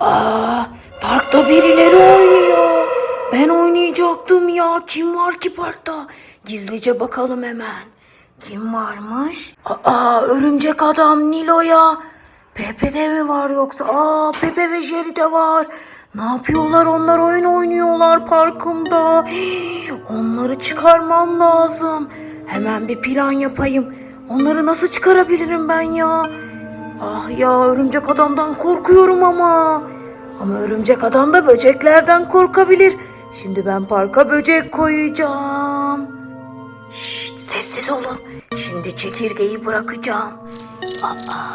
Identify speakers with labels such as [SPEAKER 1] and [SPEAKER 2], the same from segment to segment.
[SPEAKER 1] Aa, parkta birileri oynuyor. Ben oynayacaktım ya. Kim var ki parkta? Gizlice bakalım hemen. Kim varmış? Aa, örümcek adam Nilo'ya. Pepe de mi var yoksa? Aa, Pepe ve Jerry de var. Ne yapıyorlar onlar oyun oynuyorlar parkımda. Onları çıkarmam lazım. Hemen bir plan yapayım. Onları nasıl çıkarabilirim ben ya? Ah ya örümcek adamdan korkuyorum ama. Ama örümcek adam da böceklerden korkabilir. Şimdi ben parka böcek koyacağım. Şşt sessiz olun. Şimdi çekirgeyi bırakacağım. Aa,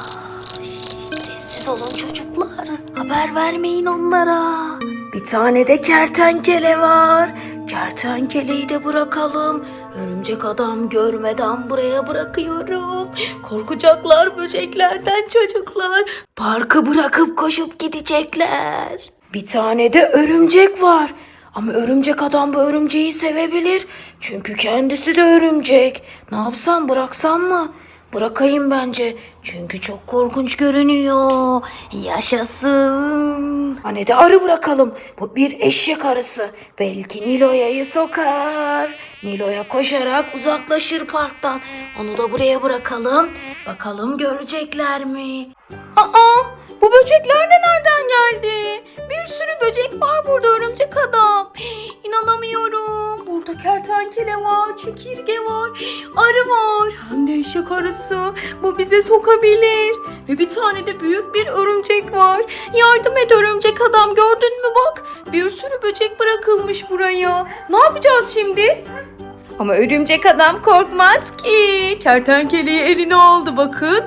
[SPEAKER 1] şşt, sessiz olun çocuklar. Haber vermeyin onlara. Bir tane de kertenkele var. Kertenkeleyi de bırakalım. Örümcek adam görmeden buraya bırakıyorum. Korkacaklar böceklerden çocuklar. Parkı bırakıp koşup gidecekler. Bir tane de örümcek var. Ama örümcek adam bu örümceği sevebilir. Çünkü kendisi de örümcek. Ne yapsam bıraksam mı? Bırakayım bence. Çünkü çok korkunç görünüyor. Yaşasın. Hani de arı bırakalım. Bu bir eşek arısı. Belki Nilo'ya'yı sokar. Nilo'ya koşarak uzaklaşır parktan. Onu da buraya bırakalım. Bakalım görecekler mi? Aa, bu böcekler de nereden geldi? Bir sürü böcek var burada örümcek adam. İnanamıyorum. Kertenkele var, çekirge var, arı var. Hem de eşek arısı. Bu bize sokabilir. Ve bir tane de büyük bir örümcek var. Yardım et örümcek adam gördün mü bak. Bir sürü böcek bırakılmış buraya. Ne yapacağız şimdi? Ama örümcek adam korkmaz ki. Kertenkeleyi eline aldı bakın.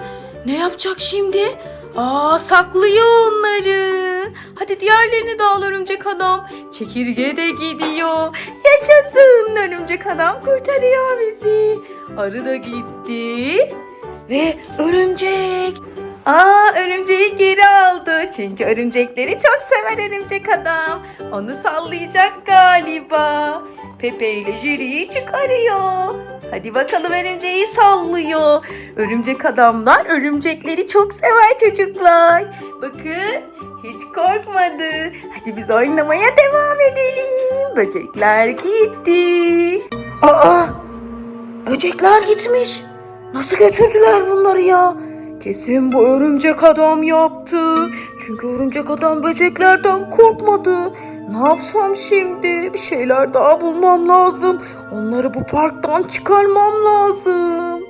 [SPEAKER 1] Ne yapacak şimdi? Aa saklıyor onları. Hadi diğerlerini de al örümcek adam. Çekirge de gidiyor. Yaşasın örümcek adam kurtarıyor bizi. Arı da gitti. Ve örümcek. Aa örümceği geri aldı. Çünkü örümcekleri çok sever örümcek adam. Onu sallayacak galiba. Pepe ile Jerry'yi çıkarıyor. Hadi bakalım örümceği sallıyor. Örümcek adamlar örümcekleri çok sever çocuklar. Bakın korkmadı. Hadi biz oynamaya devam edelim. Böcekler gitti. Aa! Böcekler gitmiş. Nasıl götürdüler bunları ya? Kesin bu örümcek adam yaptı. Çünkü örümcek adam böceklerden korkmadı. Ne yapsam şimdi? Bir şeyler daha bulmam lazım. Onları bu parktan çıkarmam lazım.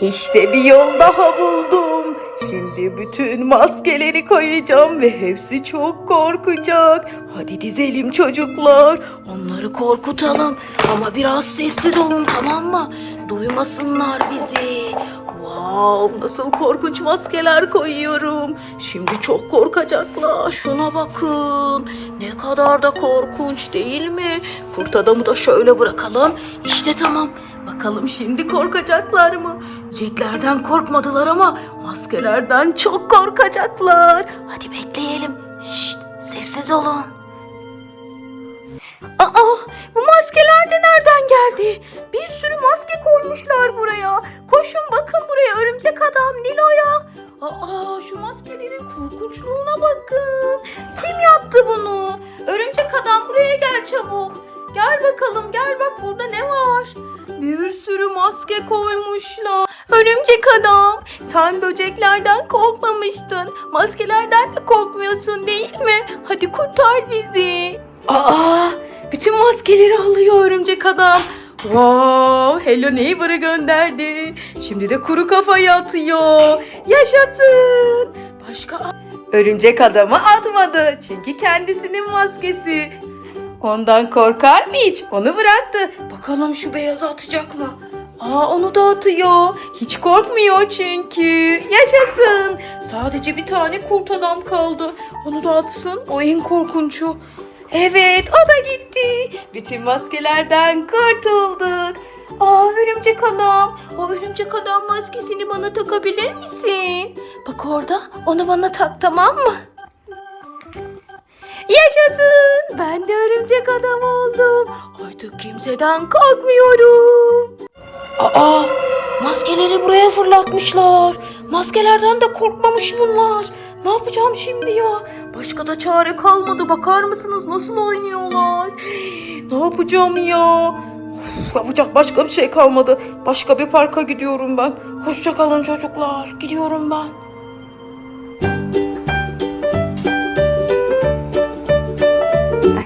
[SPEAKER 1] İşte bir yol daha buldum. Şimdi bütün maskeleri koyacağım ve hepsi çok korkacak. Hadi dizelim çocuklar. Onları korkutalım. Ama biraz sessiz olun tamam mı? Duymasınlar bizi. Wow, nasıl korkunç maskeler koyuyorum. Şimdi çok korkacaklar. Şuna bakın. Ne kadar da korkunç değil mi? Kurt adamı da şöyle bırakalım. İşte tamam. Bakalım şimdi korkacaklar mı? Böceklerden korkmadılar ama maskelerden çok korkacaklar. Hadi bekleyelim. Şşt, sessiz olun. Aa, bu maskeler de nereden geldi? Bir sürü maske koymuşlar buraya. Koşun bakın buraya örümcek adam Nilo'ya. Aa, şu maskelerin korkunçluğuna bakın. Kim yaptı bunu? Örümcek adam buraya gel çabuk. Gel bakalım gel bak burada ne var? Bir sürü maske koymuşlar. Örümcek adam, sen böceklerden korkmamıştın. Maskelerden de korkmuyorsun değil mi? Hadi kurtar bizi. Aa, bütün maskeleri alıyor örümcek adam. Wow, Hello Neighbor'ı gönderdi. Şimdi de kuru kafayı atıyor. Yaşasın. Başka Örümcek adamı atmadı. Çünkü kendisinin maskesi. Ondan korkar mı hiç? Onu bıraktı. Bakalım şu beyazı atacak mı? Aa onu da atıyor. Hiç korkmuyor çünkü. Yaşasın. Sadece bir tane kurt adam kaldı. Onu da atsın. O en korkuncu. Evet o da gitti. Bütün maskelerden kurtulduk. Aa örümcek adam. O örümcek adam maskesini bana takabilir misin? Bak orada. Onu bana tak tamam mı? Yaşasın. Ben de örümcek adam oldum. Artık kimseden korkmuyorum. Aa, maskeleri buraya fırlatmışlar. Maskelerden de korkmamış bunlar. Ne yapacağım şimdi ya? Başka da çare kalmadı. Bakar mısınız nasıl oynuyorlar? Ne yapacağım ya? Uf, yapacak başka bir şey kalmadı. Başka bir parka gidiyorum ben. Hoşça kalın çocuklar. Gidiyorum ben.